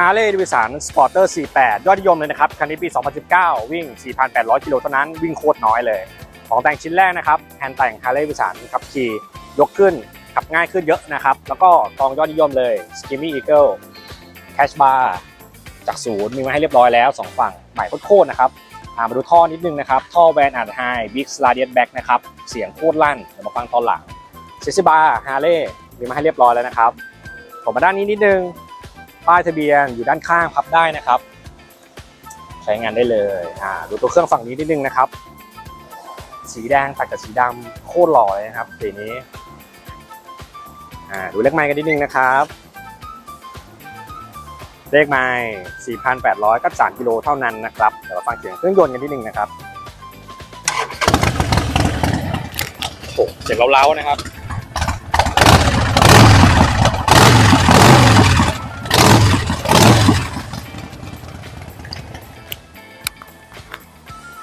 Harley Davidson Sporter 48 ยอดนิยมเลยนะครับ คันนี้ปี 2019 วิ่ง 4,800 กิโลเท่านั้น วิ่งโคตรน้อยเลย ของแต่งชิ้นแรกนะครับแฮนด์แต่ง Harley Davidson ขับขี่ยกขึ้น ขับง่ายขึ้นเยอะนะครับ แล้วก็กองยอดนิยมเลย Skimmy Eagle Cash Bar จากศูนย์มีมาให้เรียบร้อยแล้ว 2 ฝั่งใหม่โคตรนะครับมาดูท่อนิดนึงนะครับ ท่อแวนอาร์ไฮบิ๊กสลาเดียนแบ็กนะครับ เสียงโคตรลั่น เดี๋ยวมาฟังตอนหลังเซซิบาร์ฮาร์เลย์มีมาให้เรียบร้อยแล้วนะครับผมมาด้านนี้นิดนึง ป้ายทะเบียนอยู่ด้านข้างพับได้นะครับ ใช้งานได้เลยอ่าดูตัวเครื่องฝั่งนี้นิดนึงนะครับ สีแดงตัดกับสีดำโคตรหล่อเลยนะครับสีนี้อ่าดูเลขไม้กันนิดนึงนะครับเลขไม้4,800กับ3กิโลเท่านั้นนะครับเดี๋ยวเราฟังเสียงเครื่องยนต์กันนิดนึงนะครับโอ้เสียงเล้าๆนะครับ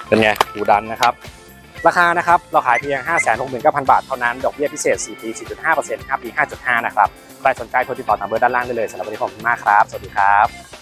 เป็นไงดูดันนะครับ ราคานะครับเราขายเพียง 569,000 บาทเท่านั้น ดอกเบี้ยพิเศษ 4 ปี 4.5% 5 ปี 5.5 นะครับ ใครสนใจโทรติดต่อตามเบอร์ด้านล่างได้เลยสำหรับวันนี้ขอบคุณมากครับ สวัสดีครับ